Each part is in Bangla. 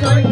sorry.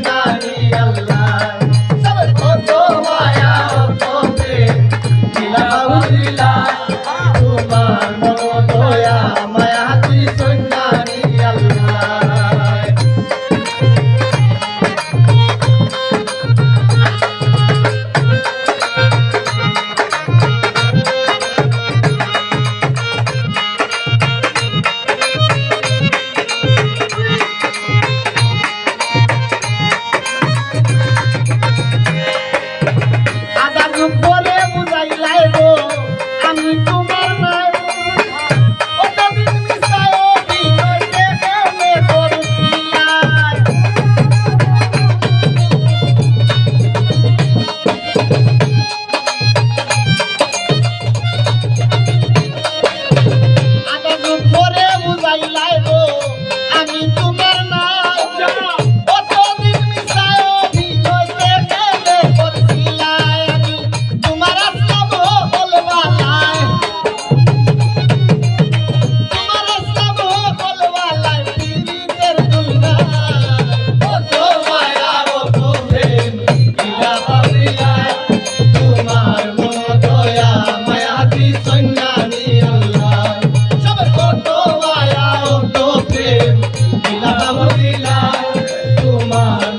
아.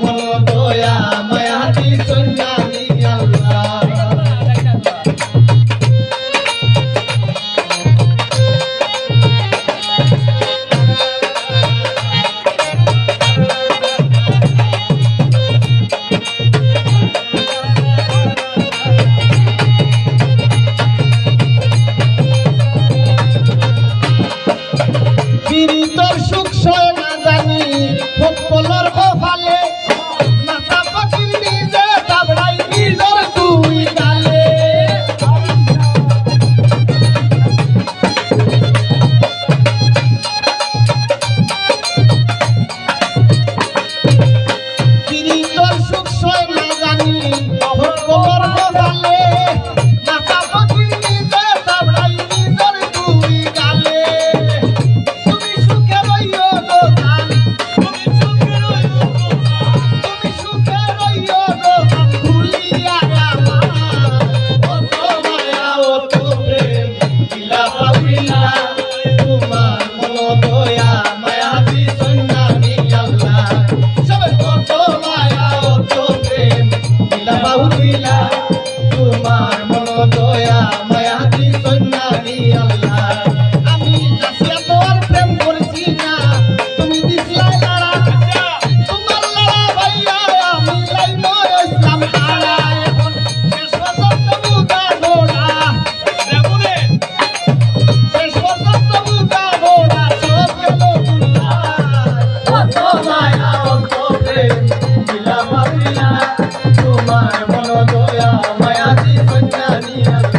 আমার মন দয়া মায়াতি সন্ন্যানি আল্লাহ। ಿಯ